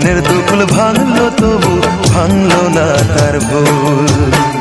মনের দুকুল ভাঙলো তবু ভাঙলো না তার ভুল।